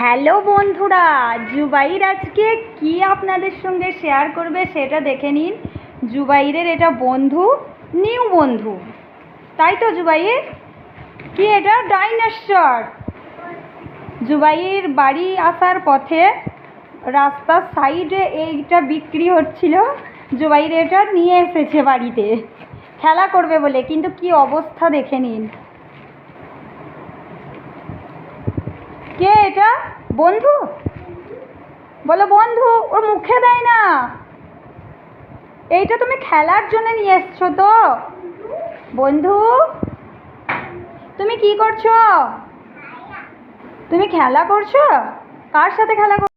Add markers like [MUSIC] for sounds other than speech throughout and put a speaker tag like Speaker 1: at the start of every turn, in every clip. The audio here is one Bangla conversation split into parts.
Speaker 1: হ্যালো বন্ধুরা, জুবাইর আজকে কি আপনাদের সঙ্গে শেয়ার করবে সেটা দেখে নিন। জুবাইরের এটা বন্ধু নিউ বন্ধু। তাই তো জুবাইর? কি এটা? ডাইনোসর জুবাইর বাড়ি আসার পথে রাস্তার সাইডে এইটা বিক্রি হচ্ছিল। জুবাইর এটা নিয়ে এসেছে বাড়িতে। খেলা করবে বলে, কিন্তু কি অবস্থা দেখে নিন। কে এটা? বন্ধু? বলো বন্ধু, ওর মুখে দেয় না। এইটা তুমি খেলার জন্য নিয়ে এসছো তো। বন্ধু, তুমি কি করছ? তুমি খেলা করছ? কার সাথে খেলা কর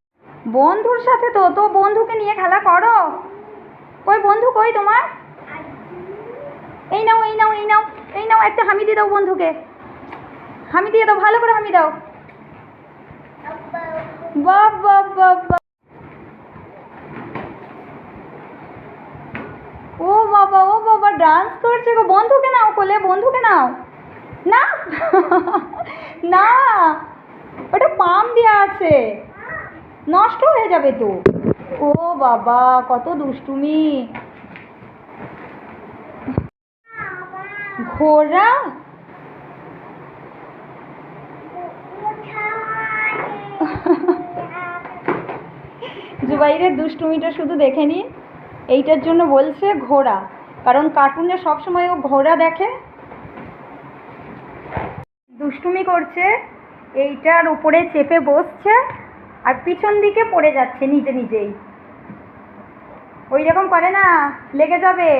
Speaker 1: বন্ধুর সাথে তো তো বন্ধুকে নিয়ে খেলা করো। কই বন্ধু কই তোমার? এই নাও এই নাও এই নাও এই নাও, একটা হামি দিয়ে দাও বন্ধুকে। হামি দিয়ে দাও, ভালো করে হামি দাও। বাহ বাহ বাহ ও বাবা ও বাবা ডান্স করছে গো। বন্ধুকে নাও কোলে, বন্ধুকে নাও। না? [LAUGHS] না। ওটা পাম দেওয়া আছে। নষ্ট হয়ে যাবে তো। ও বাবা, কত দুষ্টুমি। ঘোড়া? জুবাইরের দুষ্টুমিটা শুধু দেখে নিন। এইটার জন্য বলছে ঘোড়া। কারণ কার্টুনে সবসময় ও ঘোড়া দেখে। দুষ্টুমি করছে, এইটার উপরে চেপে বসছে, আর পিছন দিকে পড়ে যাচ্ছে নিজে নিজেই। ওই রকম করে না, লেগে যাবে।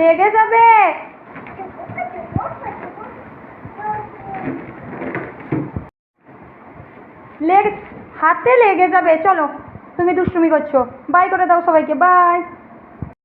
Speaker 1: লেগে যাবে। লেগ হাতে লেগে যাবে চলো। তুমি দুষ্টুমি করছ। বাই করে দাও সবাইকে বাই